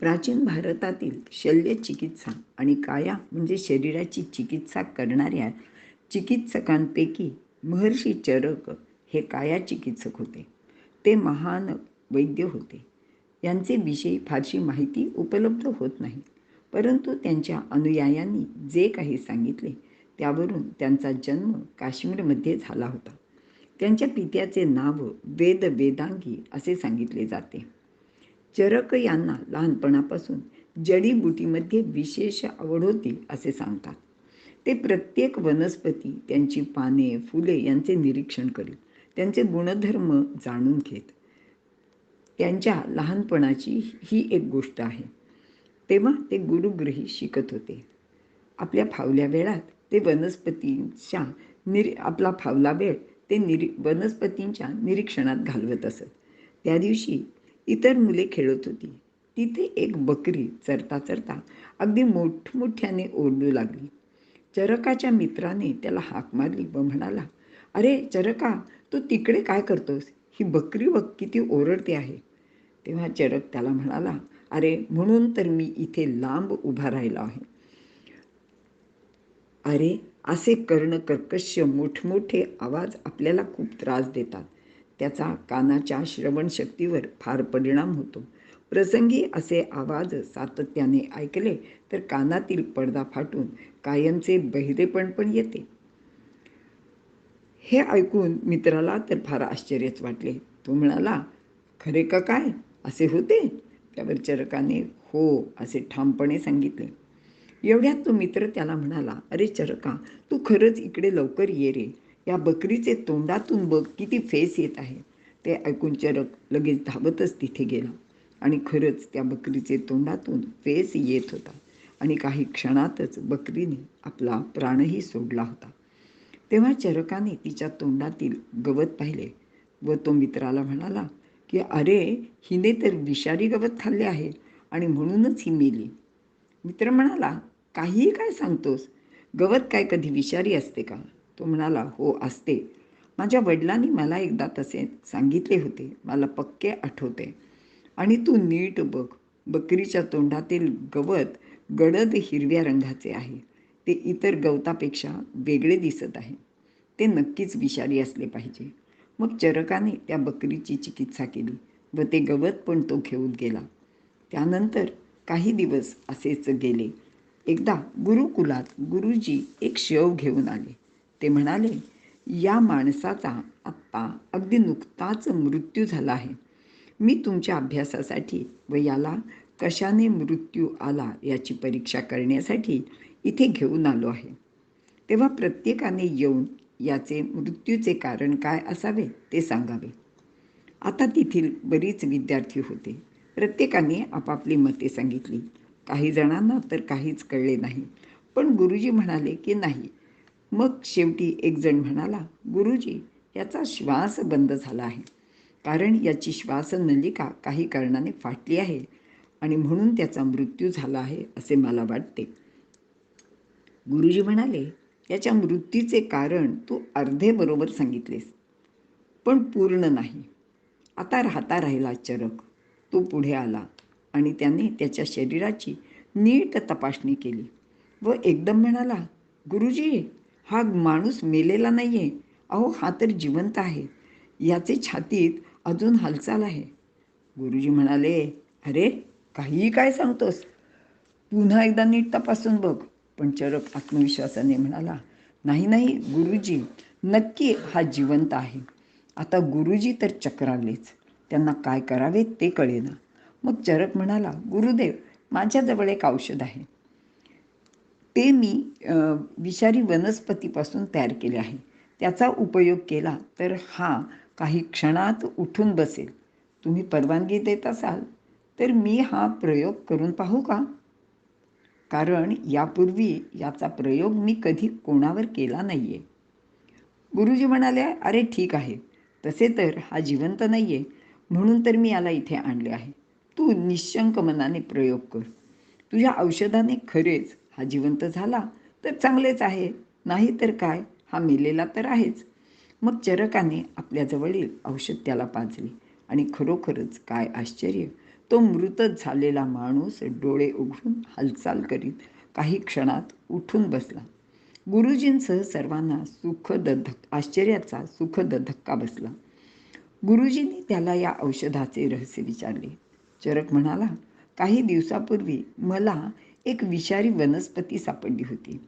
प्राचीन भारतातील शल्य चिकित्सा आणि काया म्हणजे शरीराची चिकित्सा करणाऱ्या चिकित्सकांपैकी महर्षी चरक हे काया चिकित्सक होते. ते महान वैद्य होते. यांचे विषयी फारशी माहिती उपलब्ध होत नाही. परंतु त्यांच्या अनुयायांनी जे काही सांगितले त्यावरून त्यांचा जन्म काश्मीरमध्ये झाला होता. त्यांच्या पित्याचे नाव वेद वेदांगी असे सांगितले जाते. चरक यांना लहानपणापासून जडीबुटीमध्ये विशेष आवड होती असे सांगतात. ते प्रत्येक वनस्पती त्यांची पाने फुले यांचे निरीक्षण करीत त्यांचे गुणधर्म जाणून घेत. त्यांच्या लहानपणाची ही एक गोष्ट आहे. तेव्हा ते गुरुग्रही शिकत होते. आपल्या फावल्या वेळात ते वनस्पतींच्या निरी आपला फावला वेळ ते निरी वनस्पतींच्या निरीक्षणात घालवत असत. त्या दिवशी इतर मुले खेळत होती. तिथे एक बकरी चरता चरता अगदी मोठमोठ्याने ओरडू लागली. चरकाच्या मित्राने त्याला हाक मारली व म्हणाला अरे चरका तू तिकडे काय करतोस? ही बकरी बघ किती ओरडते आहे. तेव्हा चरक त्याला म्हणाला अरे म्हणून तर मी इथे लांब उभा राहिला आहे. अरे असे कर्ण कर्कश मोठमोठे आवाज आपल्याला खूप त्रास देतात. त्याचा कानाच्या श्रवणशक्तीवर फार परिणाम होतो. प्रसंगी असे आवाज सातत्याने ऐकले तर कानातील पडदा फाटून कायमचे बहिरेपण पण येते. हे ऐकून मित्राला तर फार आश्चर्यच वाटले. तो म्हणाला खरे का काय? असे होते? त्यावर चरकाने हो असे ठामपणे सांगितले. एवढ्यात तो मित्र त्याला म्हणाला अरे चरका तू खरंच इकडे लवकर ये रे. या बकरीचे तोंडातून बघ किती फेस येत आहे. ते ऐकून चरक लगेच धावतच तिथे गेला. आणि खरंच त्या बकरीचे तोंडातून फेस येत होता. आणि काही क्षणातच बकरीने आपला प्राणही सोडला होता. तेव्हा चरकाने तिच्या तोंडातील गवत पाहिले व तो मित्राला म्हणाला की अरे हिने तर विषारी गवत खाल्ले आहे आणि म्हणूनच ही मेली. मित्र म्हणाला काहीही काय सांगतोस? गवत काय कधी विषारी असते का? तो म्हणाला हो असते. माझ्या वडिलांनी मला एकदा तसे सांगितले होते. मला पक्के आठवते. आणि तू नीट बघ बकरीच्या तोंडातील गवत गडद हिरव्या रंगाचे आहे. ते इतर गवतापेक्षा वेगळे दिसत आहे. ते नक्कीच विषारी असले पाहिजे. मग चरकाने त्या बकरीची चिकित्सा केली व ते गवत पण तो घेऊन गेला. त्यानंतर काही दिवस असेच गेले. एकदा गुरुकुलात गुरुजी एक शव घेऊन आले. ते म्हणाले या माणसाचा आत्ता अगदी नुकताच मृत्यू झाला आहे. मी तुमच्या अभ्यासासाठी व याला कशाने मृत्यू आला याची परीक्षा करण्यासाठी इथे घेऊन आलो आहे. तेव्हा प्रत्येकाने येऊन याचे मृत्यूचे कारण काय असावे ते सांगावे. आता तेथील बरीच विद्यार्थी होते. प्रत्येकाने आपापली मते सांगितली. काही जणांना तर काहीच कळले नाही. पण गुरुजी म्हणाले की नाही मग शेवटी एकजण म्हणाला गुरुजी याचा श्वास बंद झाला आहे. कारण याची श्वासनलिका काही कारणाने फाटली आहे आणि म्हणून त्याचा मृत्यू झाला आहे असे मला वाटते. गुरुजी म्हणाले याच्या मृत्यूचे कारण तू अर्धे बरोबर सांगितलेस पण पूर्ण नाही. आता राहता राहिला चरक. तो पुढे आला आणि त्याने त्याच्या शरीराची नीट तपासणी केली व एकदम म्हणाला गुरुजी हा माणूस मेलेला नाही आहे अहो हा तर जिवंत आहे. याचे छातीत अजून हालचाल आहे. गुरुजी म्हणाले अरे काहीही काय सांगतोस? पुन्हा एकदा नीट तपासून बघ. पण चरक आत्मविश्वासाने म्हणाला नाही नाही गुरुजी नक्की हा जिवंत आहे. आता गुरुजी तर चक्रावलेच. त्यांना काय करावे ते कळेना. मग चरक म्हणाला गुरुदेव माझ्याजवळ एक औषध आहे. ते मी विषारी वनस्पतीपासून तयार केले आहे. त्याचा उपयोग केला तर हा काही क्षणात उठून बसेल. तुम्ही परवानगी देत असाल तर मी हा प्रयोग करून पाहू का? कारण यापूर्वी याचा प्रयोग मी कधी कोणावर केला नाही आहे गुरुजी म्हणाले अरे ठीक आहे. तसे तर हा जिवंत नाही आहे म्हणून तर मी याला इथे आणले आहे. तू निशंक मनाने प्रयोग कर. तुझ्या औषधाने खरेच हा जिवंत झाला तर चांगलेच आहे. नाही तर काय? हा मेलेला तर आहेच. मग चरकाने आपल्याजवळील औषध त्याला पाजले आणि खरोखरच काय आश्चर्य! तो मृतच झालेला माणूस डोळे उघडून हालचाल करीत काही क्षणात उठून बसला. गुरुजींसह सर्वांना सुखदधक आश्चर्याचा सुखद धक्का बसला. गुरुजींनी त्याला या औषधाचे रहस्य विचारले. चरक म्हणाला काही दिवसापूर्वी मला एक विषारी वनस्पती सापडली होती.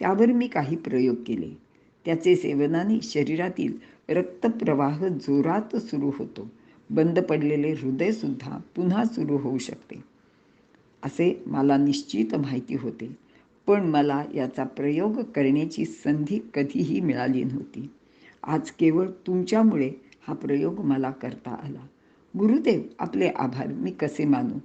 त्यावर मी काही प्रयोग केले. त्याचे सेवनाने शरीरातील रक्तप्रवाह जोरात सुरू होतो. बंद पडलेले हृदयसुद्धा पुन्हा सुरू होऊ शकते. असे मला निश्चित माहिती होते. पण मला याचा प्रयोग करण्याची संधी कधीही मिळाली नव्हती. आज केवळ तुमच्यामुळे हा प्रयोग मला करता आला. गुरुदेव आपले आभार. मी कसे मानू?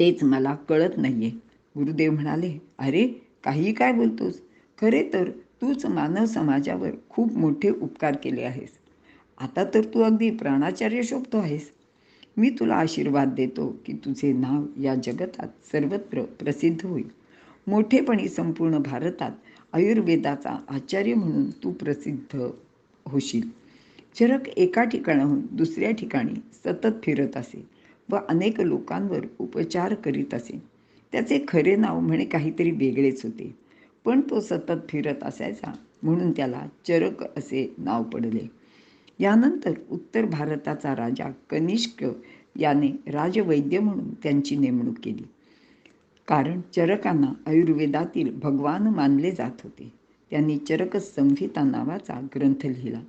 तेच मला कळत नाहीये. गुरुदेव म्हणाले अरे काही काय बोलतोस? खरे तर तूच मानव समाजावर खूप मोठे उपकार केले आहेस. आता तर तू अगदी प्राणाचार्य शोभतो आहेस. मी तुला आशीर्वाद देतो की तुझे नाव या जगतात सर्वत्र प्रसिद्ध होईल. मोठेपणी संपूर्ण भारतात आयुर्वेदाचा आचार्य म्हणून तू प्रसिद्ध होशील. चरक एका ठिकाणाहून दुसऱ्या ठिकाणी सतत फिरत असे. व अनेक लोकांवर उपचार करीत असे. त्याचे खरे नाव म्हणे काहीतरी वेगळेच होते. पण तो सतत फिरत असायचा म्हणून त्याला चरक असे नाव पडले. यानंतर उत्तर भारताचा राजा कनिष्क याने राजवैद्य म्हणून त्यांची नेमणूक केली. कारण चरकांना आयुर्वेदातील भगवान मानले जात होते. त्यांनी चरक संहिता नावाचा ग्रंथ लिहिला.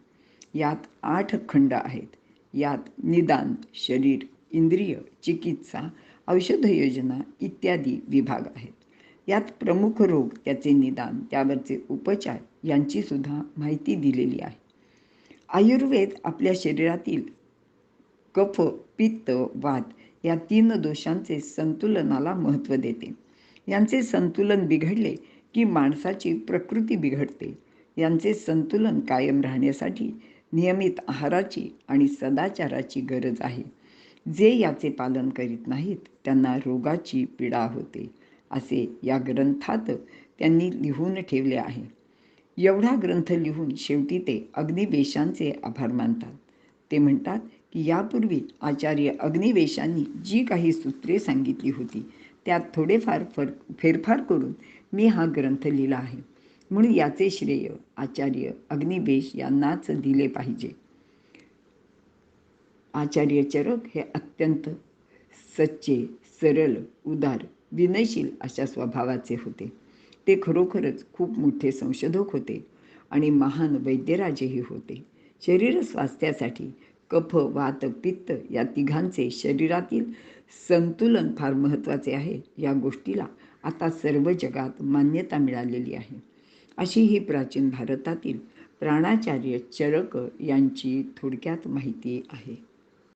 यात आठ खंड आहेत. यात निदान शरीर इंद्रिय चिकित्सा औषध योजना इत्यादी विभाग आहेत. यात प्रमुख रोग त्याचे निदान त्यावरचे उपचार यांची सुद्धा माहिती दिलेली आहे. आयुर्वेद आपल्या शरीरातील कफ पित्त वात या तीन दोषांचे संतुलनाला महत्त्व देते. यांचे संतुलन बिघडले की माणसाची प्रकृती बिघडते. यांचे संतुलन कायम राहण्यासाठी नियमित आहाराची आणि सदाचाराची गरज आहे. जे याचे पालन करीत नाहीत त्यांना रोगाची पीडा होते असे या ग्रंथात त्यांनी लिहून ठेवले आहे. एवढा ग्रंथ लिहून शेवटी ते अग्निवेशांचे आभार मानतात. ते म्हणतात की यापूर्वी आचार्य अग्निवेशांनी जी काही सूत्रे सांगितली होती त्यात थोडेफार फर फेरफार करून मी हा ग्रंथ लिहिला आहे. म्हणून याचे श्रेय आचार्य अग्निवेश यांनाच दिले पाहिजे. आचार्य चरक हे अत्यंत सच्चे सरळ उदार विनयशील अशा स्वभावाचे होते. ते खरोखरच खूप मोठे संशोधक होते आणि महान वैद्यराजेही होते. शरीर स्वास्थ्यासाठी कफ वात पित्त या तिघांचे शरीरातील संतुलन फार महत्त्वाचे आहे. या गोष्टीला आता सर्व जगात मान्यता मिळालेली आहे. अशी ही प्राचीन भारतातील प्राणाचार्य चरक यांची थोडक्यात माहिती आहे.